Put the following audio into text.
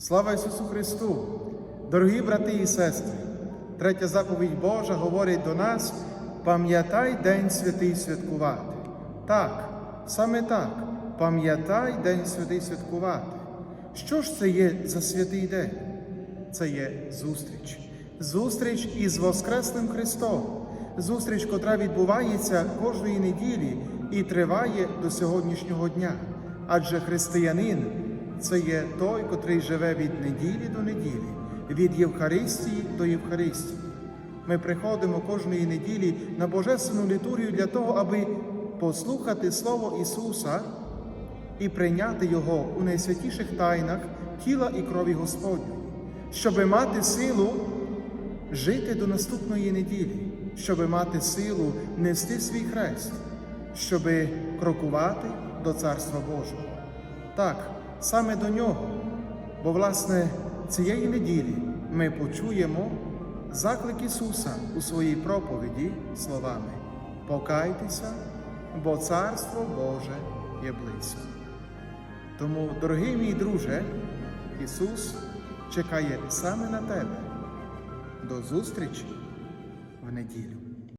Слава Ісусу Христу! Дорогі брати і сестри! Третя заповідь Божа говорить до нас: пам'ятай День святий святкувати. Так, саме так, пам'ятай День святий святкувати. Що ж це є за святий день? Це є зустріч. Зустріч із Воскреслим Христом. Зустріч, котра відбувається кожної неділі і триває до сьогоднішнього дня. Адже християнин це є той, котрий живе від неділі до неділі, від Євхаристії до Євхаристії. Ми приходимо кожної неділі на Божественну літургію для того, аби послухати Слово Ісуса і прийняти Його у найсвятіших тайнах тіла і крові Господньої, щоби мати силу жити до наступної неділі, щоби мати силу нести свій хрест, щоби крокувати до Царства Божого. Так, саме до нього, бо, власне, цієї неділі ми почуємо заклик Ісуса у своїй проповіді словами Покайтеся, бо Царство Боже є близько. Тому, дорогий мій друже, Ісус чекає саме на тебе. До зустрічі в неділю.